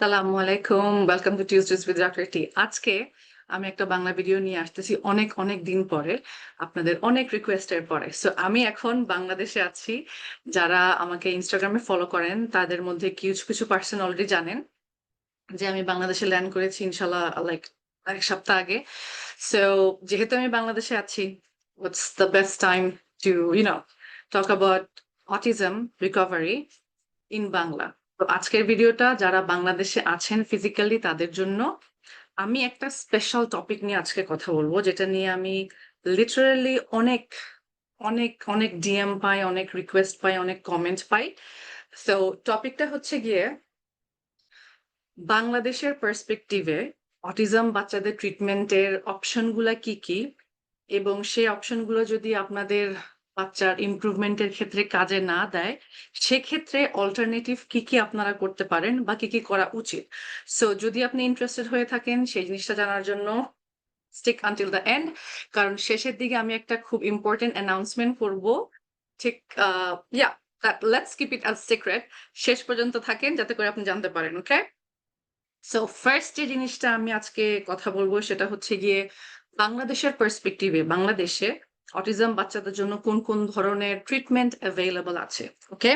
সালামু আলাইকুম। Welcome to Tuesdays with doctor T আজকে আমি একটা বাংলা ভিডিও নিয়ে আসতেছি অনেক অনেক দিন পরে, আপনাদের অনেক রিকোয়েস্টের পরে। সো আমি এখন বাংলাদেশে আছি। যারা আমাকে ইনস্টাগ্রামে ফলো করেন, তাদের মধ্যে কিছু কিছু পার্সন অলরেডি জানেন যে আমি বাংলাদেশে ল্যান্ড করেছি ইনশাল্লাহ লাইক এক সপ্তাহ আগে। সো যেহেতু আমি বাংলাদেশে আছি what's the best time to you know talk about autism recovery in Bangla তো আজকের ভিডিওটা যারা বাংলাদেশে আছেন ফিজিক্যালি তাদের জন্য, আমি একটা স্পেশাল টপিক নিয়ে আজকে কথা বলব, যেটা নিয়ে আমি লিটারালি অনেক অনেক অনেক ডিএম পাই, অনেক রিকোয়েস্ট পাই, অনেক কমেন্ট পাই। সো টপিকটা হচ্ছে গিয়ে বাংলাদেশের পার্সপেক্টিভে অটিজম বাচ্চাদের ট্রিটমেন্টের অপশনগুলা কি কি? এবং সেই অপশনগুলো যদি আপনাদের বাচ্চার ইমপ্রুভমেন্টের ক্ষেত্রে কাজে না দেয়, সেক্ষেত্রে অল্টারনেটিভ কি কি আপনারা করতে পারেন বা কি কি করা উচিত? সো যদি আপনি ইন্টারেস্টেড হয়ে থাকেন, সেই জিনিসটা জানার জন্য স্টিক আনটিল দ্য এন্ড কারণ শেষের দিকে আমি একটা খুব ইম্পর্টেন্ট অ্যানাউন্সমেন্ট করব। ঠিক ইয়া লেটস কিপ ইট আজ সিক্রেট শেষ পর্যন্ত থাকেন যাতে করে আপনি জানতে পারেন ওকে সো ফার্স্ট যে জিনিসটা আমি আজকে কথা বলব সেটা হচ্ছে গিয়ে বাংলাদেশের পার্সপেক্টিভে বাংলাদেশে অটিজম বাচ্চাদের জন্য কোন কোন ধরনের ট্রিটমেন্ট অ্যাভেলেবল আছে ওকে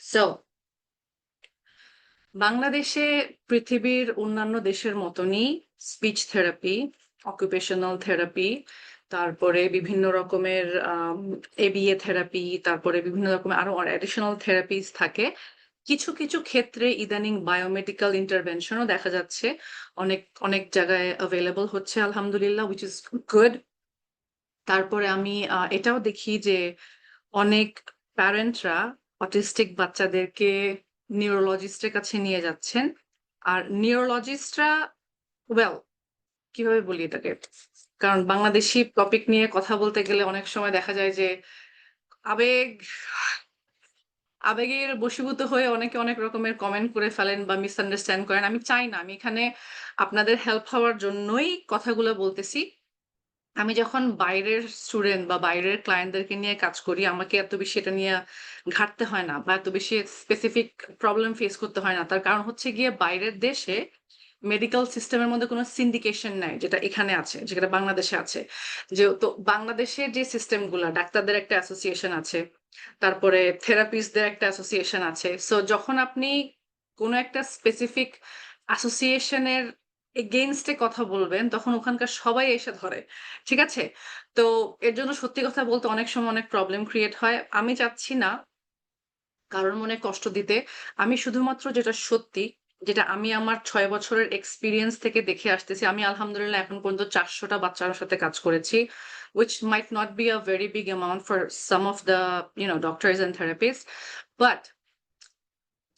সো বাংলাদেশে পৃথিবীর অন্যান্য দেশের মতনই স্পিচ থেরাপি অকুপেশনাল থেরাপি তারপরে বিভিন্ন রকমের এবিএ থেরাপি তারপরে বিভিন্ন রকমের আরও অ্যাডিশনাল থেরাপিস থাকে। কিছু কিছু ক্ষেত্রে ইদানিং বায়োমেডিক্যাল ইন্টারভেনশনও দেখা যাচ্ছে। অনেক অনেক জায়গায় অ্যাভেলেবল হচ্ছে, আলহামদুলিল্লাহ উইচ ইজ গুড তারপরে আমি এটাও দেখি যে অনেক প্যারেন্টরা অটিস্টিক বাচ্চাদেরকে নিউরোলজিস্টের কাছে নিয়ে যাচ্ছেন। আর নিউরোলজিস্টরা ওয়েল কীভাবে বলি এটাকে? কারণ বাংলাদেশি টপিক নিয়ে কথা বলতে গেলে অনেক সময় দেখা যায় যে আবেগ, আবেগের বশীভূত হয়ে অনেকে অনেক রকমের কমেন্ট করে ফেলেন বা মিসআন্ডারস্ট্যান্ড করেন। আমি চাই না, আমি এখানে আপনাদের হেল্প হওয়ার জন্যই কথাগুলো বলতেছি। আমি যখন বাইরের স্টুডেন্ট বা বাইরের ক্লায়েন্টদেরকে নিয়ে কাজ করি, আমাকে এত বেশি এটা নিয়ে ঘাটতে হয় না বা এত বেশি স্পেসিফিক প্রবলেম ফেস করতে হয় না। তার কারণ হচ্ছে গিয়ে বাইরের দেশে মেডিকেল সিস্টেমের মধ্যে কোনো সিন্ডিকেশন নাই, যেটা এখানে আছে, যেটা বাংলাদেশে আছে। যে তো বাংলাদেশের যে সিস্টেমগুলো ডাক্তারদের একটা অ্যাসোসিয়েশন আছে, তারপরে থেরাপিস্টদের একটা অ্যাসোসিয়েশন আছে। সো যখন আপনি কোনো একটা স্পেসিফিক অ্যাসোসিয়েশনের এগেনস্টে কথা বলবেন, তখন ওখানকার সবাই এসে ধরে, ঠিক আছে? তো এর জন্য সত্যি কথা বলতে অনেক সময় অনেক প্রবলেম ক্রিয়েট হয়। আমি চাচ্ছি না কারোর মনে কষ্ট দিতে। আমি শুধুমাত্র যেটা সত্যি, যেটা আমি আমার ছয় বছরের এক্সপিরিয়েন্স থেকে দেখে আসতেছি, আমি আলহামদুলিল্লাহ এখন পর্যন্ত চারশোটা বাচ্চার সাথে কাজ করেছি which might not be a very big amount for some of you know, doctors and therapists, but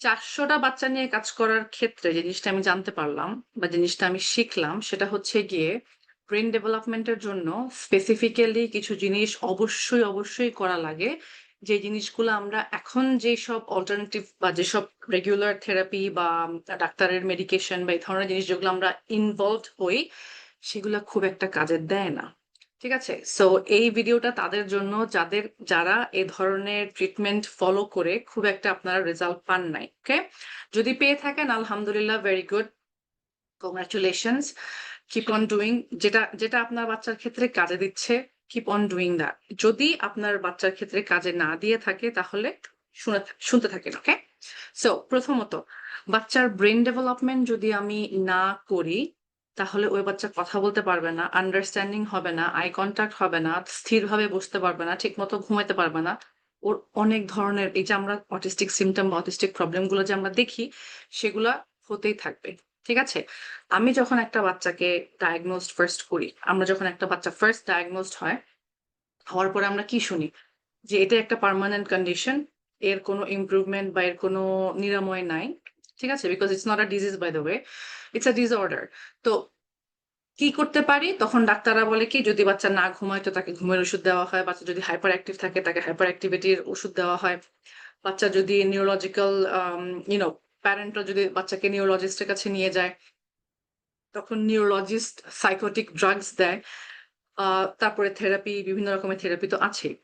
চারশোটা বাচ্চা নিয়ে কাজ করার ক্ষেত্রে জিনিসটা আমি জানতে পারলাম বা জিনিসটা আমি শিখলাম, সেটা হচ্ছে গিয়ে ব্রেন ডেভেলপমেন্টের জন্য স্পেসিফিক্যালি কিছু জিনিস অবশ্যই অবশ্যই করা লাগে। যে জিনিসগুলো আমরা এখন যে সব অল্টারনেটিভ বা যেসব রেগুলার থেরাপি বা ডাক্তারের মেডিকেশন বা এই ধরনের জিনিস যেগুলো আমরা ইনভলভ হই, সেগুলো খুব একটা কাজে দেয় না। ঠিক আছে? সো এই ভিডিওটা তাদের জন্য যাদের, যারা এ ধরনের ট্রিটমেন্ট ফলো করে খুব একটা আপনারা রেজাল্ট পান নাই ওকে যদি পেয়ে থাকেন, আলহামদুলিল্লাহ very good congratulations keep on doing যেটা যেটা আপনার বাচ্চার ক্ষেত্রে কাজে দিচ্ছে কিপ অন ডুইং দ্যাট যদি আপনার বাচ্চার ক্ষেত্রে কাজে না দিয়ে থাকে, তাহলে শুনে, শুনতে থাকেন ওকে সো প্রথমত, বাচ্চার ব্রেন ডেভেলপমেন্ট যদি আমি না করি তাহলে ওই বাচ্চা কথা বলতে পারবে না আন্ডারস্ট্যান্ডিং হবে না আই কন্ট্যাক্ট হবে না, স্থিরভাবে বসতে পারবে না ঠিক মতো ঘুমাইতে পারবে না। ওর অনেক ধরনের এই যে আমরা অটিস্টিক সিমটম বা অটিস্টিক প্রবলেমগুলো যে আমরা দেখি, সেগুলা হতেই থাকবে, ঠিক আছে? আমি যখন একটা বাচ্চাকে ডায়াগনোসড ফার্স্ট করি, আমরা যখন একটা বাচ্চা ফার্স্ট ডায়াগনোসড হয়, হওয়ার পরে আমরা কি শুনি? যে এটা একটা পার্মানেন্ট কন্ডিশন এর কোনো ইমপ্রুভমেন্ট বা এর কোনো নিরাময় নাই ঠিক আছে? Because it's not a disease by the way it's a disorder তো কি করতে পারি? তখন ডাক্তাররা বলে কি, যদি বাচ্চা না ঘুমায় তো তাকে ঘুমের ওষুধ দেওয়া হয়। বাচ্চা যদি হাইপার অ্যাক্টিভ থাকে, তাকে হাইপার অ্যাক্টিভিটির ওষুধ দেওয়া হয়। বাচ্চা যদি নিউরোলজিক্যাল ইউনো প্যারেন্টরা যদি বাচ্চাকে নিউরোলজিস্টের কাছে নিয়ে যায়, তখন নিউরোলজিস্ট সাইকোটিক ড্রাগস দেয়। তারপরে থেরাপি বিভিন্ন রকমের থেরাপি তো আছেই।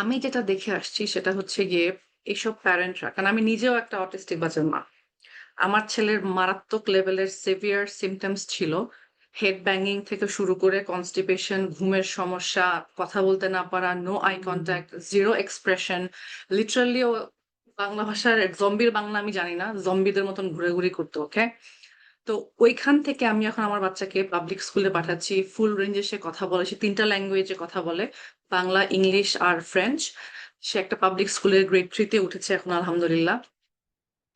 আমি যেটা দেখে আসছি সেটা হচ্ছে গিয়ে এইসব প্যারেন্টরা কারণ আমি নিজেও একটা অটিস্টিক বাচ্চার মা। আমার ছেলের মারাত্মক লেভেলের সিভিয়ার সিমটমস ছিল। হেড ব্যাঙ্গিং থেকে শুরু করে কনস্টিপেশন ঘুমের সমস্যা কথা বলতে না পারা no eye contact zero expression literally ও বাংলা ভাষার জম্বির বাংলা আমি জানি না জম্বিদের মতন ঘুরে ঘুরে করতো ওকে তো ওইখান থেকে আমি এখন আমার বাচ্চাকে পাবলিক স্কুলে পাঠাচ্ছি। ফুল রেঞ্জে সে কথা বলে সে তিনটা ল্যাঙ্গুয়েজে কথা বলে। বাংলা ইংলিশ আর ফ্রেঞ্চ সে একটা পাবলিক স্কুলের গ্রেড থ্রিতে উঠেছে এখন, আলহামদুলিল্লাহ।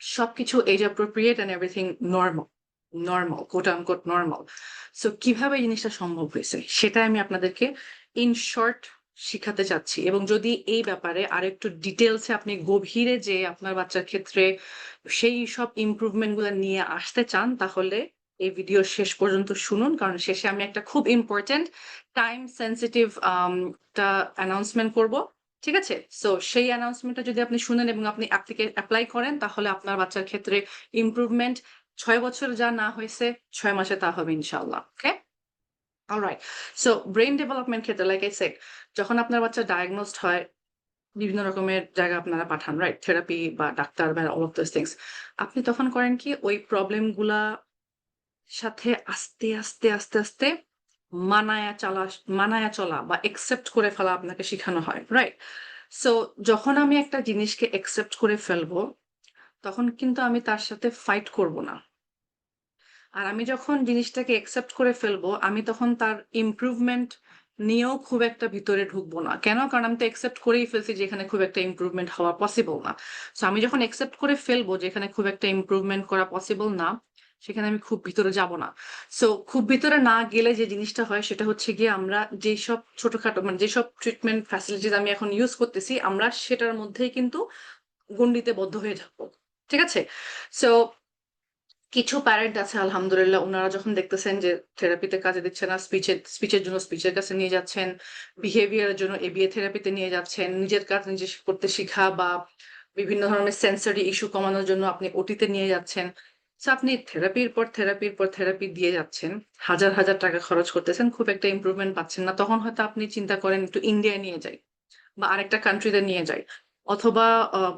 সবকিছু age appropriate and everything normal normal quote unquote normal so কীভাবে এই জিনিসটা সম্ভব হয়েছে? সেটা আমি আপনাদেরকে ইন শর্ট শিখাতে চাচ্ছি। এবং যদি এই ব্যাপারে আরেকটু ডিটেলসে আপনি গভীরে যে আপনার বাচ্চার ক্ষেত্রে সেই সব ইমপ্রুভমেন্টগুলো নিয়ে আসতে চান, তাহলে এই ভিডিও শেষ পর্যন্ত শুনুন। কারণ শেষে আমি একটা খুব ইম্পর্টেন্ট টাইম সেন্সিটিভ টা অ্যানাউন্সমেন্ট করব। ঠিক আছে? সো সেই অ্যানাউন্সমেন্টটা যদি আপনি শুনেন এবং আপনি অ্যাপ্লাই করেন, তাহলে আপনার বাচ্চার ক্ষেত্রে ইমপ্রুভমেন্ট ছয় বছর যা না হয়েছে, ছয় মাসে তা হবে ইনশাল্লাহ okay alright so brain development ক্ষেত্রে লাইক আই সেড যখন আপনার বাচ্চা ডায়াগনোসড হয়, বিভিন্ন রকমের জায়গা আপনারা পাঠান রাইট থেরাপি বা ডাক্তার বা অল অফ দোজ থিংস আপনি তখন করেন কি, ওই প্রবলেমগুলা সাথে আস্তে আস্তে আস্তে আস্তে মানায়া চলা মানায়া চলা বা একসেপ্ট করে ফেলা আপনাকে শেখানো হয় রাইট সো যখন আমি একটা জিনিসকে একসেপ্ট করে ফেলব, তখন কিন্তু আমি তার সাথে ফাইট করব না। আর আমি যখন জিনিসটাকে একসেপ্ট করে ফেলব, আমি তখন তার ইমপ্রুভমেন্ট নিয়েও খুব একটা ভিতরে ঢুকবো না। কেন? কারণ আমি তো একসেপ্ট করেই ফেলছি যে এখানে খুব একটা ইমপ্রুভমেন্ট হওয়া পসিবল না। সো আমি যখন একসেপ্ট করে ফেলব যে এখানে খুব একটা ইমপ্রুভমেন্ট করা পসিবল না সেখানে আমি খুব ভিতরে যাব না। সো খুব ভিতরে না গেলে যে জিনিসটা হয় সেটা হচ্ছে গিয়ে আমরা যেসব ছোটখাটো মানে যেসব ট্রিটমেন্ট ফ্যাসিলিটিস আমি এখন ইউজ করতেছি, আমরা সেটার মধ্যেই কিন্তু গণ্ডিতে বদ্ধ হয়ে যাব ঠিক আছে? সো কিছু প্যারেন্ট আছে, আলহামদুলিল্লাহ, ওনারা যখন দেখতেছেন যে থেরাপিতে কাজে দিচ্ছে না স্পিচের স্পিচের জন্য স্পিচের কাছে নিয়ে যাচ্ছেন বিহেভিয়ারের জন্য এবিএ থেরাপিতে নিয়ে যাচ্ছেন, নিজের কাজ নিজে করতে শেখা বা বিভিন্ন ধরনের সেন্সারি ইস্যু কমানোর জন্য আপনি ওটিতে নিয়ে যাচ্ছেন আপনি থেরাপির পর থেরাপির পর থেরাপি দিয়ে যাচ্ছেন, হাজার হাজার টাকা খরচ করতেছেন, খুব একটা ইমপ্রুভমেন্ট পাচ্ছেন না, তখন হয়তো আপনি চিন্তা করেন একটু ইন্ডিয়ায় নিয়ে যাই বা আরেকটা কান্ট্রিতে নিয়ে যাই অথবা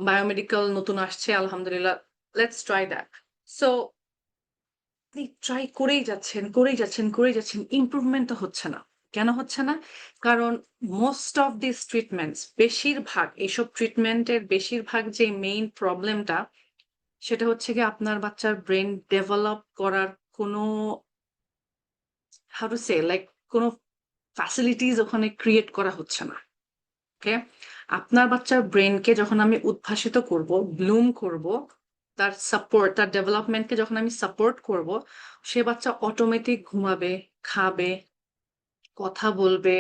বায়োমেডিক্যাল নতুন আসছে, আলহামদুলিল্লাহ লেটস ট্রাই দ্যাট সো আপনি ট্রাই করেই যাচ্ছেন করেই যাচ্ছেন করেই যাচ্ছেন ইমপ্রুভমেন্ট তো হচ্ছে না। কেন হচ্ছে না? কারণ মোস্ট অফ দিস ট্রিটমেন্টস বেশিরভাগ, এইসব ট্রিটমেন্টের বেশিরভাগ যে মেইন প্রবলেমটা সেটা হচ্ছে কি আপনার বাচ্চার ব্রেন ডেভেলপ করার কোনো হাউ সে লাইক কোনো ফ্যাসিলিটিস ওখানে ক্রিয়েট করা হচ্ছে না ওকে আপনার বাচ্চার ব্রেনকে যখন আমি উদ্ভাসিত করব ব্লুম করব, তার সাপোর্ট তার ডেভেলপমেন্টকে যখন আমি সাপোর্ট করব, সে বাচ্চা অটোমেটিক ঘুমাবে, খাবে, কথা বলবে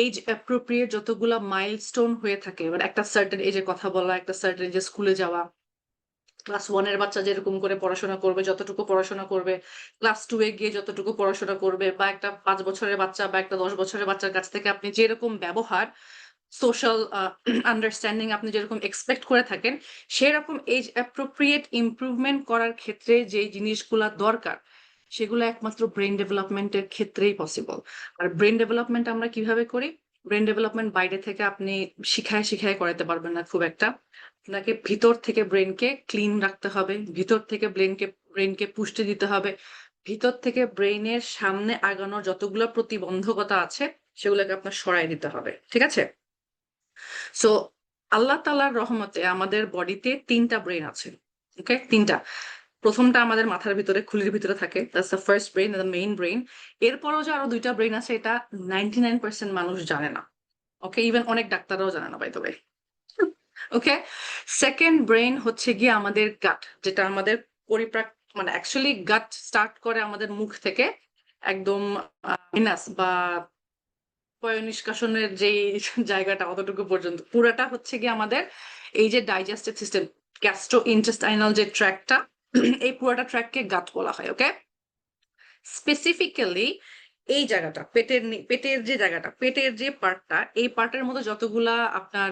এইজ অ্যাপ্রোপ্রিয়েট যতগুলা মাইলস্টোন হয়ে থাকে মানে একটা সার্টেন এজে কথা বলা, একটা সার্টেন এজে স্কুলে যাওয়া ক্লাস ওয়ানের বাচ্চা যেরকম করে পড়াশোনা করবে, যতটুকু পড়াশোনা করবে ক্লাস টু এ গিয়ে যতটুকু পড়াশোনা করবে, বা একটা পাঁচ বছরের বাচ্চা বা একটা দশ বছরের বাচ্চার কাছ থেকে আপনি যেরকম ব্যবহার সোশ্যাল আন্ডারস্ট্যান্ডিং আপনি যেরকম এক্সপেক্ট করে থাকেন, সেরকম এজ অ্যাপ্রোপ্রিয়েট ইমপ্রুভমেন্ট করার ক্ষেত্রে যে জিনিসগুলা দরকার, সেগুলো একমাত্র ব্রেন ডেভেলপমেন্টের ক্ষেত্রেই পসিবল আর ব্রেন ডেভেলপমেন্ট আমরা কীভাবে করি? ব্রেন ডেভেলপমেন্ট বাইরে থেকে আপনি শিখায় শিখায় করাতে পারবেন না খুব একটা। আপনাকে ভিতর থেকে ব্রেনকে ক্লিন রাখতে হবে, ভিতর থেকে ব্রেনকে ব্রেনকে পুষ্টি দিতে হবে। ভিতর থেকে ব্রেইনের সামনে আগানোর যতগুলো প্রতিবন্ধকতা আছে, সেগুলোকে আপনার সরাই দিতে হবে, ঠিক আছে? সো আল্লাহ তালার রহমতে আমাদের বডিতে তিনটা ব্রেন আছে ওকে তিনটা। প্রথমটা আমাদের মাথার ভিতরে, খুলির ভিতরে থাকে that's the first brain the main brain এরপরও যে আরও দুইটা ব্রেন আছে, এটা নাইনটি নাইন পার্সেন্ট মানুষ জানে না ওকে ইভেন অনেক ডাক্তাররাও জানে না by the way okay second brain হচ্ছে গিয়ে আমাদের গাট যেটা আমাদের পরিপ্রাক মানে অ্যাকচুয়ালি গাট স্টার্ট করে আমাদের মুখ থেকে একদম ইনাস বা পয় নিষ্কাশনের যে জায়গাটা অতটুকু পর্যন্ত। পুরাটা হচ্ছে গিয়ে আমাদের এই যে ডাইজেস্টিভ সিস্টেম গ্যাস্ট্রো ইন্টেস্টাইনাল যে ট্র্যাকটা এই পুরাটা ট্র্যাককে গাট বলা হয় ওকে স্পেসিফিক্যালি এই জায়গাটা, পেটের পেটের যে জায়গাটা, পেটের যে পার্টটা এই পার্টের মধ্যে যতগুলা আপনার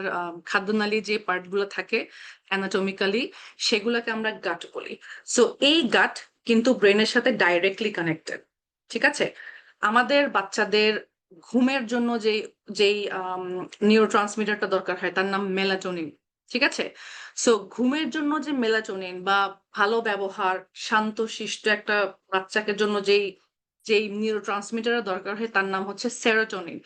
খাদ্যনালী যে পার্টগুলো থাকে অ্যানাটমিক্যালি সেগুলোকে আমরা গাট বলি। সো এই গাট কিন্তু ব্রেনের সাথে ডাইরেক্টলি কানেক্টেড ঠিক আছে? আমাদের বাচ্চাদের ঘুমের জন্য যেই যেই নিউরো ট্রান্সমিটারটা দরকার হয়, তার নাম মেলাটোনিন ঠিক আছে? সো ঘুমের জন্য যে মেলাটোনিন বা ভালো ব্যবহার শান্তশিষ্ট একটা বাচ্চাকে জন্য যেই যেই নিউরো দরকার হয়, তার নাম হচ্ছে সেরোটোনিন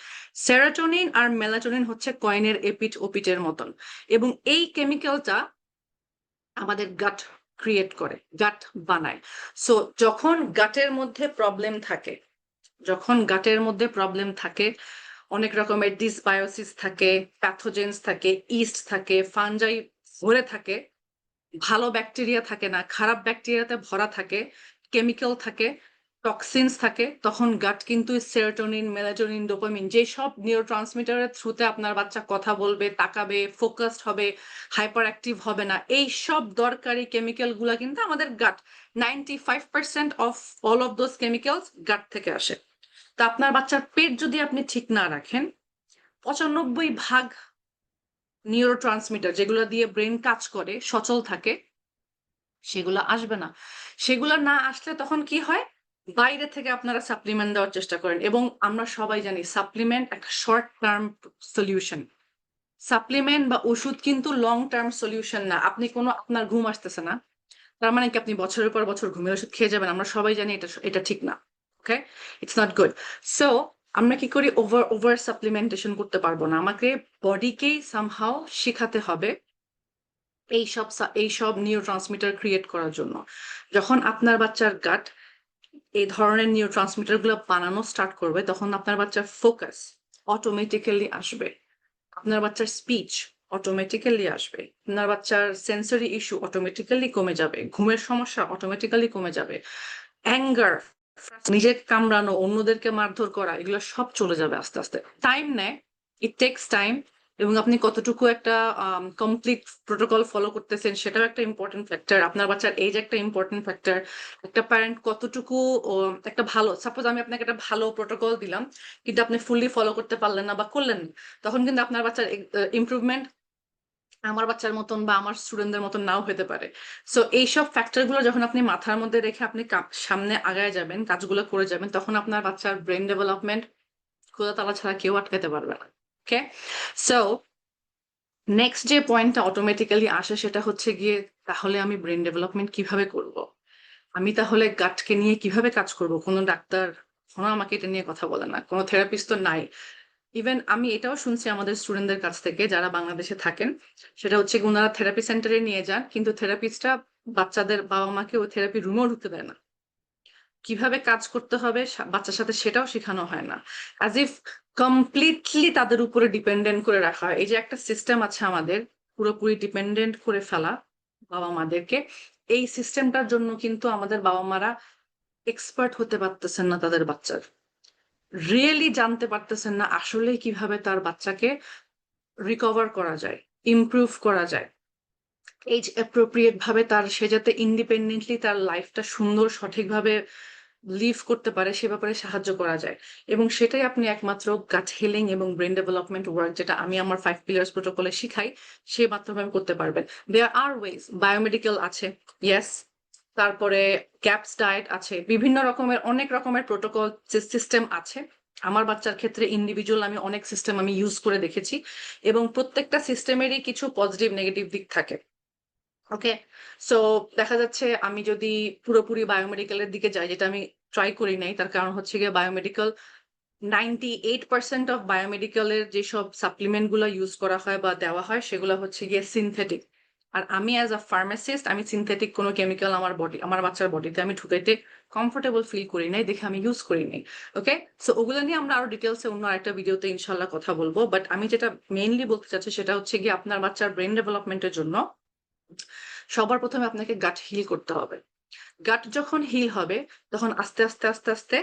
সেরোটোনিন আর মেলাটোনিন হচ্ছে কয়েনের এপিট ওপিটের মতন। এবং এই কেমিক্যালটা আমাদের গাট ক্রিয়েট করে গাট বানায়। সো যখন গাটের মধ্যে প্রবলেম থাকে, যখন গাটের মধ্যে প্রবলেম থাকে, অনেক রকমের ডিসবায়োসিস থাকে প্যাথোজেন্স থাকে ইস্ট থাকে ফানজাই ভরে থাকে, ভালো ব্যাকটেরিয়া থাকে না, খারাপ ব্যাকটেরিয়াতে ভরা থাকে কেমিক্যাল থাকে টক্সিনস থাকে, তখন গাট কিন্তু সেরোটোনিন মেলাটোনিন ডোপামিন যেসব নিউরো ট্রান্সমিটারের থ্রুতে আপনার বাচ্চা কথা বলবে, তাকাবে ফোকাসড হবে হাইপার অ্যাক্টিভ হবে না, এই সব দরকারি কেমিক্যালগুলা কিন্তু আমাদের gut ninety five percent of all of those chemicals gut থেকে আসে। তা আপনার বাচ্চার পেট যদি আপনি ঠিক না রাখেন, পঁচানব্বই ভাগ নিউরো ট্রান্সমিটার যেগুলো দিয়ে ব্রেন কাজ করে, সচল থাকে, সেগুলো আসবে না। সেগুলো না আসলে তখন কি হয়? বাইরে থেকে আপনারা সাপ্লিমেন্ট দেওয়ার চেষ্টা করেন এবং আমরা সবাই জানি সাপ্লিমেন্ট একটা শর্ট টার্ম সলিউশন সাপ্লিমেন্ট বা ওষুধ কিন্তু লং টার্ম সলিউশন না। আপনি কোনো, আপনার ঘুম আসতেছে না। তার মানে কি? আপনি বছরের পর বছর ঘুমের ওষুধ খেয়ে যাবেন। আমরা সবাই জানি এটা এটা ঠিক না। Okay it's not good so আমরা কি করি? ওভার ওভার সাপ্লিমেন্টেশন করতে পারব না। আমাকে বডিকেই সামহাও শেখাতে হবে এইসব এইসব নিউরো ট্রান্সমিটার ক্রিয়েট করার জন্য। যখন আপনার বাচ্চার গাট এই ধরনের নিউ ট্রান্সমিটারগুলো বানানো স্টার্ট করবে, তখন আপনার বাচ্চার ফোকাস অটোমেটিক্যালি আসবে। আপনার বাচ্চার স্পিচ অটোমেটিক্যালি আসবে। আপনার বাচ্চার সেন্সরি ইস্যু অটোমেটিক্যালি কমে যাবে। ঘুমের সমস্যা অটোমেটিক্যালি কমে যাবে। অ্যাঙ্গার নিজে কামড়ানো, অন্যদেরকে মারধর করা, এগুলো সব চলে যাবে আস্তে আস্তে। টাইম নেয় ইট টেক্স টাইম এবং আপনি কতটুকু একটা কমপ্লিট প্রোটোকল ফলো করতেছেন সেটাও একটা ইম্পর্টেন্ট ফ্যাক্টর আপনার বাচ্চার এজ একটা ইম্পর্টেন্ট ফ্যাক্টর একটা প্যারেন্ট কতটুকু একটা ভালো সাপোজ আমি আপনাকে একটা ভালো প্রোটোকল দিলাম, কিন্তু আপনি ফুললি ফলো করতে পারলেন না বা করলেন তখন কিন্তু আপনার বাচ্চার ইমপ্রুভমেন্ট আমার বাচ্চার মতন বা আমার স্টুডেন্টদের মতন নাও হতে পারে। সো এইসব ফ্যাক্টরগুলো যখন আপনি মাথার মধ্যে রেখে আপনি সামনে আগায় যাবেন, কাজগুলো করে যাবেন, তখন আপনার বাচ্চার ব্রেন ডেভেলপমেন্ট খোলা তালা ছাড়া কেউ আটকাতে পারবে না। ওকে সো নেক্সট যে পয়েন্টটা অটোমেটিক্যালি আসে সেটা হচ্ছে গিয়ে, তাহলে আমি ব্রেন ডেভেলপমেন্ট কীভাবে করব? আমি তাহলে গাটকে নিয়ে কীভাবে কাজ করব? কোনো ডাক্তার, কোনো আমাকে এটা নিয়ে কথা বলে না, কোনো থেরাপিস্ট তো নাই। ইভেন আমি এটাও শুনছি আমাদের স্টুডেন্টদের কাছ থেকে, যারা বাংলাদেশে থাকেন, সেটা হচ্ছে ওনারা থেরাপি সেন্টারে নিয়ে যান, কিন্তু থেরাপিস্টরা বাচ্চাদের বাবা মাকে ওই থেরাপি রুমেও ঢুকতে দেয় না। কীভাবে কাজ করতে হবে বাচ্চার সাথে সেটাও শেখানো হয় না। অ্যাজ ইফ কমপ্লিটলি তাদের উপরে ডিপেন্ডেন্ট করে রাখা হয়। এই যে একটা সিস্টেম আছে আমাদের, পুরোপুরি ডিপেন্ডেন্ট করে ফেলা বাবা মাদেরকে এই সিস্টেমটার জন্য কিন্তু আমাদের বাবা মারা এক্সপার্ট হতে পারতেছেন না তাদের বাচ্চার। রিয়েলি জানতে পারতেছেন না আসলে কীভাবে তার বাচ্চাকে রিকভার করা যায় ইমপ্রুভ করা যায়। এজ অ্যাপ্রোপ্রিয়েট ভাবে তার, সে যাতে ইন্ডিপেন্ডেন্টলি তার লাইফটা সুন্দর, সঠিকভাবে লিভ করতে পারে, সে ব্যাপারে সাহায্য করা যায়। এবং সেটাই আপনি একমাত্র গাট হিলিং এবং ব্রেন ডেভেলপমেন্ট ওয়ার্ক যেটা আমি আমার ফাইভ পিলার্স প্রোটোকলে শিখাই, সে মাধ্যমে করতে পারবেন। দেয়ার আর ওয়েজ বায়োমেডিক্যাল আছে ইয়েস তারপরে ক্যাপস ডায়েট আছে, বিভিন্ন রকমের, অনেক রকমের প্রোটোকল সিস্টেম আছে। আমার বাচ্চার ক্ষেত্রে ইন্ডিভিজুয়াল আমি অনেক সিস্টেম আমি ইউজ করে দেখেছি এবং প্রত্যেকটা সিস্টেমেরই কিছু পজিটিভ নেগেটিভ দিক থাকে। ওকে সো দেখা যাচ্ছে আমি যদি পুরোপুরি বায়োমেডিক্যালের দিকে যাই, যেটা আমি ট্রাই করি নাই, তার কারণ হচ্ছে গিয়ে biomedical ninety eight percent of বায়োমেডিক্যালের যেসব সাপ্লিমেন্টগুলো ইউজ করা হয় বা দেওয়া হয়, সেগুলো হচ্ছে গিয়ে সিনথেটিক আর আমি অ্যাজ আ ফার্মাসিস্ট আমি সিনথেটিক কোনো কেমিক্যাল আমার বডি আমার বাচ্চার বডিতে আমি ঢুকাইতে কমফোর্টেবল ফিল করি নাই, দেখে আমি ইউজ করি নাই। ওকে সো ওগুলো নিয়ে আমরা আরও ডিটেলসে অন্য আরেকটা ভিডিওতে ইনশাল্লাহ কথা বলব বাট আমি যেটা মেইনলি বলতে চাচ্ছি সেটা হচ্ছে গিয়ে আপনার বাচ্চার ব্রেন ডেভেলপমেন্টের জন্য সবার প্রথমে আপনাকে গাট হিল করতে হবে। গাট যখন হিল হবে, তখন আস্তে আস্তে আস্তে আস্তে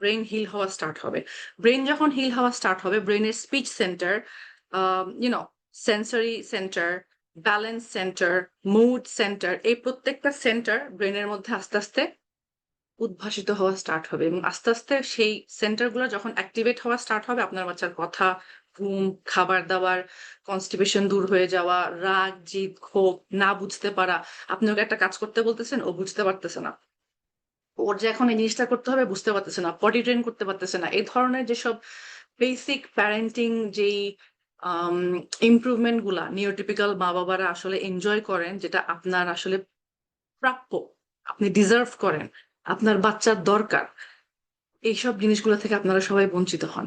ব্রেন হিল হওয়া স্টার্ট হবে। ব্রেন যখন হিল হওয়া স্টার্ট হবে ব্রেনের speech centre you know sensory centre balance centre mood centre এই প্রত্যেকটা সেন্টার ব্রেনের মধ্যে আস্তে আস্তে উদ্ভাসিত হওয়া স্টার্ট হবে এবং আস্তে আস্তে সেই সেন্টারগুলো যখন অ্যাক্টিভেট হওয়া স্টার্ট হবে, আপনার বাচ্চার কথা ঘুম খাবার দাবার কনস্টিপেশন দূর হয়ে যাওয়া, রাগ, জিদ, ক্ষোভ না বুঝতে পারা। আপনি ওকে একটা কাজ করতে বলতেছেন, ও বুঝতে পারতেছে না। ওর যে এখন এই জিনিসটা করতে হবে, বুঝতে পারতেছে না। পটি ট্রেন করতে পারতেছে না। এই ধরনের যেসব বেসিক প্যারেন্টিং যেই ইমপ্রুভমেন্টগুলা নিওটিপিক্যাল মা বাবারা আসলে এনজয় করেন, যেটা আপনার আসলে প্রাপ্য, আপনি ডিজার্ভ করেন, আপনার বাচ্চার দরকার, এইসব জিনিসগুলো থেকে আপনারা সবাই বঞ্চিত হন।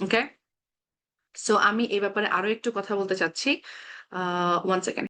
ওকে সো আমি এই ব্যাপারে আরও একটু কথা বলতে চাচ্ছি। One second